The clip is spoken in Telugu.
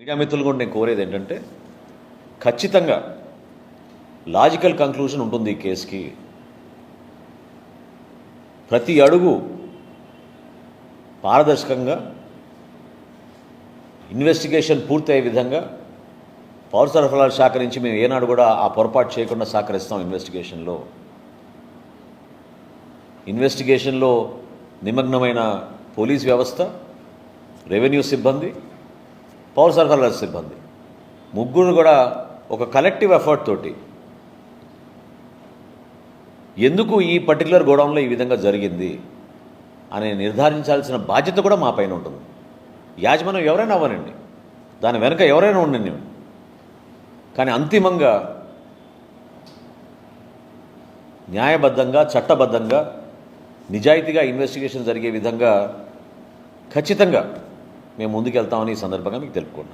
మీడియా మిత్రులు కూడా నేను కోరేది ఏంటంటే ఖచ్చితంగా లాజికల్ కంక్లూజన్ ఉంటుంది ఈ కేసుకి. ప్రతి అడుగు పారదర్శకంగా ఇన్వెస్టిగేషన్ పూర్తయ్యే విధంగా పౌర సరఫరాల శాఖ నుంచి మేము ఏనాడు కూడా ఆ పొరపాటు చేయకుండా సహకరిస్తాం ఇన్వెస్టిగేషన్లో. ఇన్వెస్టిగేషన్లో నిమగ్నమైన పోలీస్ వ్యవస్థ రెవెన్యూ సిబ్బంది పౌర సరఫరాల సిబ్బంది. ముగ్గురు కూడా ఒక కలెక్టివ్ ఎఫర్ట్ తోటి. ఎందుకు ఈ పర్టికులర్ గోడౌన్లో ఈ విధంగా జరిగింది అని నిర్ధారించాల్సిన బాధ్యత కూడా మా పైన ఉంటుంది. యాజమాన్యం ఎవరైనా అవ్వనండి. దాని వెనుక ఎవరైనా ఉండండి కానీ అంతిమంగా న్యాయబద్ధంగా చట్టబద్ధంగా నిజాయితీగా ఇన్వెస్టిగేషన్ జరిగే విధంగా ఖచ్చితంగా మేము ముందుకెళ్తామని ఈ సందర్భంగా మీకు తెలుపుకున్నాను